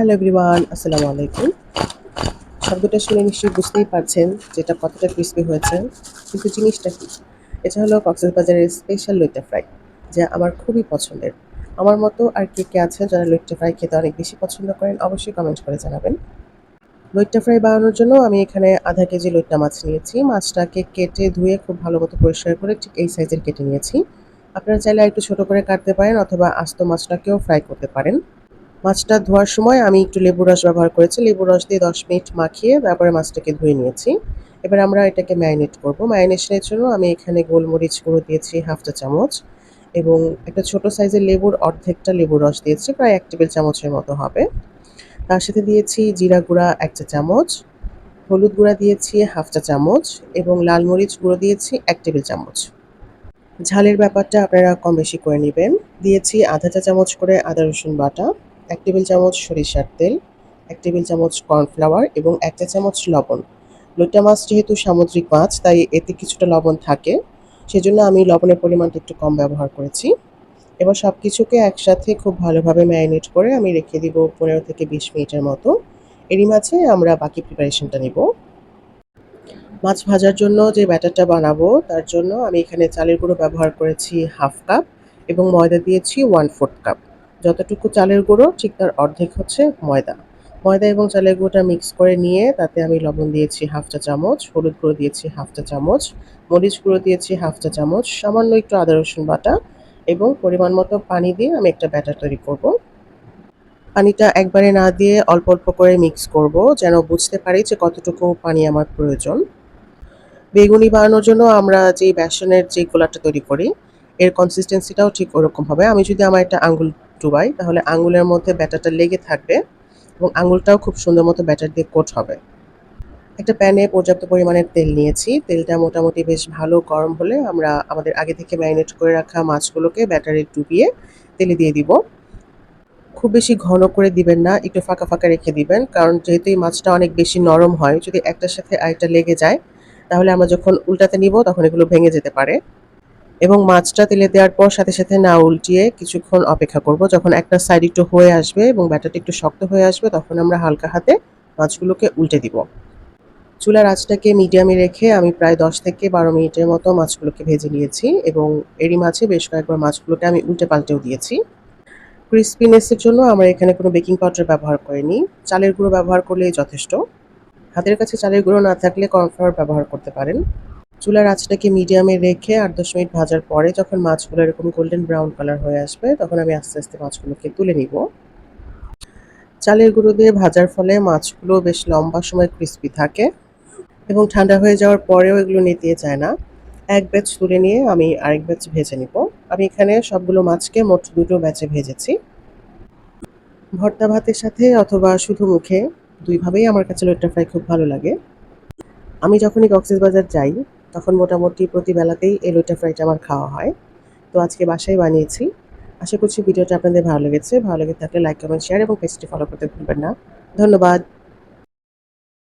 Hello everyone, আসসালামু আলাইকুম। শব্দটা শুনে নিশ্চয়ই বুঝতেই পারছেন যেটা কতটা ক্রিস্পি হয়েছে। কিন্তু জিনিসটা কি? এটা হলো কক্সবাজারের স্পেশাল লইট্টা ফ্রাই যা আমার খুবই পছন্দের। আমার মতো আর কে কে আছে যারা লইট্টা ফ্রাই খেতে অনেক বেশি পছন্দ করেন, অবশ্যই কমেন্ট করে জানাবেন। লইট্টা ফ্রাই বানানোর জন্য আমি এখানে আধা কেজি লইট্টা মাছ নিয়েছি। মাছটাকে কেটে ধুয়ে খুব ভালো মতো পরিষ্কার করে ঠিক এই সাইজের কেটে নিয়েছি। আপনারা চাইলে একটু ছোট করে কাটতে পারেন অথবা আস্ত মাছটাকেও ফ্রাই করতে পারেন। মাছটা ধোয়ার সময় আমি একটু লেবু রস ব্যবহার করেছি। লেবু রস দিয়ে দশ মিনিট মাখিয়ে তারপরে মাছটাকে ধুয়ে নিয়েছি। এবার আমরা এটাকে ম্যারিনেট করব। ম্যারিনেশনের জন্য আমি এখানে গোলমরিচ গুঁড়ো দিয়েছি হাফ চা চামচ এবং একটা ছোট সাইজের লেবুর অর্ধেকটা লেবু রস দিয়েছি, প্রায় এক টেবিল চামচের মতো হবে। তার সাথে দিয়েছি জিরা গুঁড়া এক চা চামচ, হলুদ গুঁড়া দিয়েছি হাফ চা চামচ এবং লাল মরিচ গুঁড়ো দিয়েছি এক টেবিল চামচ। ঝালের ব্যাপারটা আপনারা কম বেশি করে নেবেন। দিয়েছি আধা চা চামচ করে আদা রসুন বাটা। এক টেবিল চামচ সরিষার তেল, এক টেবিল চামচ কর্নফ্লাওয়ার এবং এক চা চামচ লবণ। লোটা মাছ যেহেতু সামুদ্রিক মাছ, তাই এতে কিছুটা লবণ থাকে। সেজন্য আমি লবণের পরিমাণটা একটু কম ব্যবহার করেছি। এবার সব কিছুকে একসাথে খুব ভালোভাবে ম্যারিনেট করে আমি রেখে দিব পনেরো থেকে বিশ মিনিটের মতো। এরই মাঝে আমরা বাকি প্রিপারেশনটা নেব। মাছ ভাজার জন্য যে ব্যাটারটা বানাবো, তার জন্য আমি এখানে চালের গুঁড়ো ব্যবহার করেছি হাফ কাপ এবং ময়দা দিয়েছি ওয়ান ফোর্থ কাপ যতটুকু চালের গুঁড়ো, ঠিক তার অর্ধেক হচ্ছে ময়দা। ময়দা এবং চালের গুঁড়োটা মিক্স করে নিয়ে তাতে আমি লবণ দিয়েছি হাফ চা চামচ, হলুদ গুঁড়ো দিয়েছি হাফ চা চামচ, মরিচ গুঁড়ো দিয়েছি হাফ চা চামচ, সামান্য একটু আদা, রসুন বাটা এবং পরিমাণ মতো পানি দিয়ে আমি একটা ব্যাটার তৈরি করব। পানিটা একবারে না দিয়ে অল্প অল্প করে মিক্স করব যেন বুঝতে পারি যে কতটুকু পানি আমার প্রয়োজন। বেগুনি বানানোর জন্য আমরা যে বেসনের যে গোলাটা তৈরি করি, এর কনসিস্টেন্সিটাও ঠিক ওরকম হবে। আমি যদি আমার একটা আঙ্গুল ডুবাই তাহলে আঙ্গুলের মধ্যে ব্যাটারটা লেগে থাকবে এবং আঙ্গুলটাও খুব সুন্দর মতো ব্যাটার দিয়ে কোট হবে। একটা প্যানে পর্যাপ্ত পরিমাণের তেল নিয়েছি। তেলটা মোটামুটি বেশ ভালো গরম হলে আমরা আমাদের আগে থেকে ম্যারিনেট করে রাখা মাছগুলোকে ব্যাটারে ডুবিয়ে তেলে দিয়ে দিব। খুব বেশি ঘন করে দিবেন না, একটু ফাঁকা ফাঁকা রেখে দিবেন, কারণ যেহেতু এই মাছটা অনেক বেশি নরম হয়, যদি একটার সাথে আরেকটা লেগে যায়, তাহলে আমরা যখন উল্টাতে নিব তখন এগুলো ভেঙে যেতে পারে। এবং মাছটা তেলে দেওয়ার পর সাথে সাথে না উল্টিয়ে কিছুক্ষণ অপেক্ষা করব। যখন একটা সাইড একটু হয়ে আসবে এবং ব্যাটারটা একটু শক্ত হয়ে আসবে, তখন আমরা হালকা হাতে মাছগুলোকে উল্টে দিব। চুলার আঁচটাকে মিডিয়ামে রেখে আমি প্রায় দশ থেকে বারো মিনিটের মতো মাছগুলোকে ভেজে নিয়েছি এবং এরই মাঝে বেশ কয়েকবার মাছগুলোকে আমি উল্টে পাল্টেও দিয়েছি। ক্রিস্পিনেসের জন্য আমরা এখানে কোনো বেকিং পাউডার ব্যবহার করিনি। চালের গুঁড়ো ব্যবহার করলেই যথেষ্ট। হাতের কাছে চালের গুঁড়ো না থাকলে কর্নফ্লাওয়ার ব্যবহার করতে পারেন। চুলার আঁচটাকে মিডিয়ামে রেখে আট দশ মিনিট ভাজার পরে যখন মাছগুলো এরকম গোল্ডেন ব্রাউন কালার হয়ে আসবে, তখন আমি আস্তে আস্তে মাছগুলোকে তুলে নিব। চালের গুঁড়ো দিয়ে ভাজার ফলে মাছগুলো বেশ লম্বা সময় ক্রিস্পি থাকে এবং ঠান্ডা হয়ে যাওয়ার পরেও এগুলো নেতিয়ে যায় না। এক ব্যাচ তুলে নিয়ে আমি আরেক ব্যাচ ভেজে নিব। আমি এখানে সবগুলো মাছকে মোট দুটো ব্যাচে ভেজেছি। ভর্তা ভাতের সাথে অথবা শুধু মুখে, দুইভাবেই আমার কাছে লইট্টা ফ্রাই খুব ভালো লাগে। আমি যখনই বাজার যাই তখন মোটামুটি প্রতি বেলাতেই এই লুইটা ফ্রাইটা আমার খাওয়া হয়। তো আজকে বাসায় বানিয়েছি। আশা করছি ভিডিওটা আপনাদের ভালো লেগেছে। ভালো লেগে থাকলে লাইক কমেন্ট শেয়ার এবং পেজটি ফলো করতে ভুলবেন না। ধন্যবাদ।